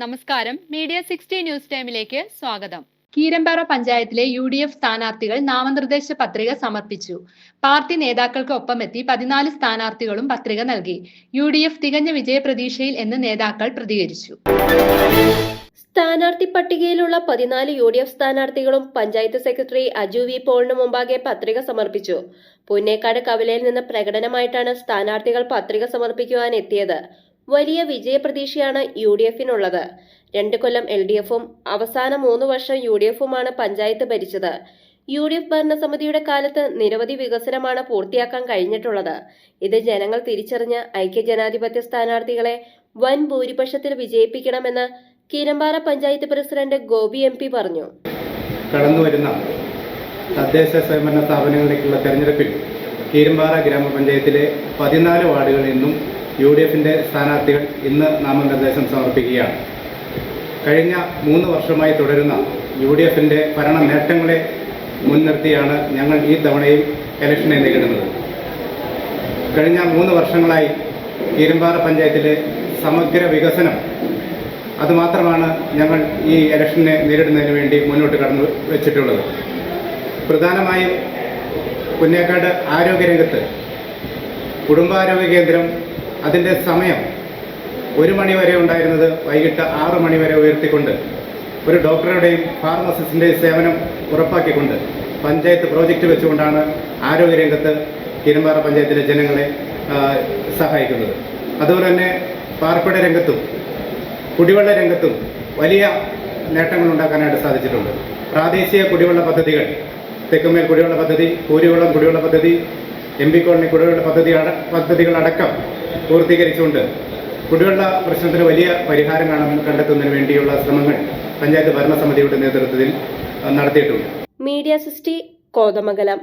നമസ്കാരം. Media sixty news ടൈമിലേക്ക് സ്വാഗതം. കീരമ്പാറ പഞ്ചായത്തിലെ യു ഡി എഫ് സ്ഥാനാർത്ഥികൾ നാമനിർദ്ദേശ പത്രിക സമർപ്പിച്ചു. പാർട്ടി നേതാക്കൾക്കൊപ്പമെത്തി പതിനാല് സ്ഥാനാർത്ഥികളും പത്രിക നൽകി. യു ഡി എഫ് തികഞ്ഞ വിജയപ്രതീക്ഷയിൽ എന്ന് നേതാക്കൾ പ്രതികരിച്ചു. സ്ഥാനാർത്ഥി പട്ടികയിലുള്ള പതിനാല് യു ഡി എഫ് സ്ഥാനാർത്ഥികളും പഞ്ചായത്ത് സെക്രട്ടറി അജു വി പോളിന് മുമ്പാകെ പത്രിക സമർപ്പിച്ചു. പുന്നേക്കാട് കവലയിൽ നിന്ന് പ്രകടനമായിട്ടാണ് സ്ഥാനാർത്ഥികൾ പത്രിക സമർപ്പിക്കുവാൻ എത്തിയത്. വലിയ വിജയപ്രതീക്ഷയാണ് യു ഡി എഫിനുള്ളത്. രണ്ട് കൊല്ലം എൽ ഡി എഫും അവസാന മൂന്ന് വർഷം യു ഡി എഫുമാണ് പഞ്ചായത്ത് ഭരിച്ചത്. യു ഡി എഫ് ഭരണസമിതിയുടെ കാലത്ത് നിരവധി വികസനമാണ് പൂർത്തിയാക്കാൻ കഴിഞ്ഞിട്ടുള്ളത്. ഇത് ജനങ്ങൾ തിരിച്ചറിഞ്ഞ് ഐക്യജനാധിപത്യ സ്ഥാനാർത്ഥികളെ വൻ ഭൂരിപക്ഷത്തിൽ വിജയിപ്പിക്കണമെന്ന് Keerampara panchayat president Gopi M P പറഞ്ഞു. കടന്നുവരുന്ന തദ്ദേശ സ്വയംഭരണ സ്ഥാപനങ്ങളിലേക്കുള്ള തെരഞ്ഞെടുപ്പിൽ കീരമ്പാറ ഗ്രാമപഞ്ചായത്തിലെ പതിനാല് വാർഡുകളിൽ നിന്നും യു ഡി എഫിന്റെ സ്ഥാനാർത്ഥികൾ ഇന്ന് നാമനിർദ്ദേശം സമർപ്പിക്കുകയാണ്. കഴിഞ്ഞ മൂന്ന് വർഷമായി തുടരുന്ന യു ഡി എഫിന്റെ ഭരണ നേട്ടങ്ങളെ മുൻനിർത്തിയാണ് ഞങ്ങൾ ഈ തവണയും ഇലക്ഷനെ നേരിടുന്നത്. കഴിഞ്ഞ മൂന്ന് വർഷങ്ങളായി കീരമ്പാറ പഞ്ചായത്തിലെ സമഗ്ര വികസനം അതുമാത്രമാണ് ഞങ്ങൾ ഈ ഇലക്ഷനെ നേരിടുന്നതിന് വേണ്ടി മുന്നോട്ട് കടന്നു വെച്ചിട്ടുള്ളത്. പ്രധാനമായും പുന്നേക്കാട് ആരോഗ്യരംഗത്ത് കുടുംബാരോഗ്യ കേന്ദ്രം അതിന്റെ സമയം ഒരു മണി വരെ ഉണ്ടായിരുന്നത് വൈകിട്ട് ആറ് മണി വരെ ഉയർത്തിക്കൊണ്ട് ഒരു ഡോക്ടറുടെയും ഫാർമസിസ്റ്റിന്റെയും സേവനം ഉറപ്പാക്കിക്കൊണ്ട് പഞ്ചായത്ത് പ്രോജക്റ്റ് വെച്ചുകൊണ്ടാണ് ആരോഗ്യരംഗത്ത് കിരുമ്പാറ പഞ്ചായത്തിലെ ജനങ്ങളെ സഹായിക്കുന്നത്. അതുപോലെ തന്നെ പാർപ്പിട രംഗത്തും കുടിവെള്ള രംഗത്തും വലിയ നേട്ടങ്ങൾ ഉണ്ടാക്കാനായിട്ട് സാധിച്ചിട്ടുണ്ട്. പ്രാദേശിക കുടിവെള്ള പദ്ധതികൾ തെക്കുമേൽ കുടിവെള്ള പദ്ധതി കൂരിവെള്ളം കുടിവെള്ള പദ്ധതി എം പി കോളനി കുടിവെള്ള പദ്ധതി അട പൂർത്തീകരിച്ചുകൊണ്ട് കുടിവെള്ള പ്രശ്നത്തിന് വലിയ പരിഹാരം കാണാൻ കണ്ടെത്തുന്നതിന് വേണ്ടിയുള്ള ശ്രമങ്ങൾ പഞ്ചായത്ത് ഭരണസമിതിയുടെ നേതൃത്വത്തിൽ നടത്തിയിട്ടുണ്ട്. മീഡിയ സൃഷ്ടി കോതമംഗലം.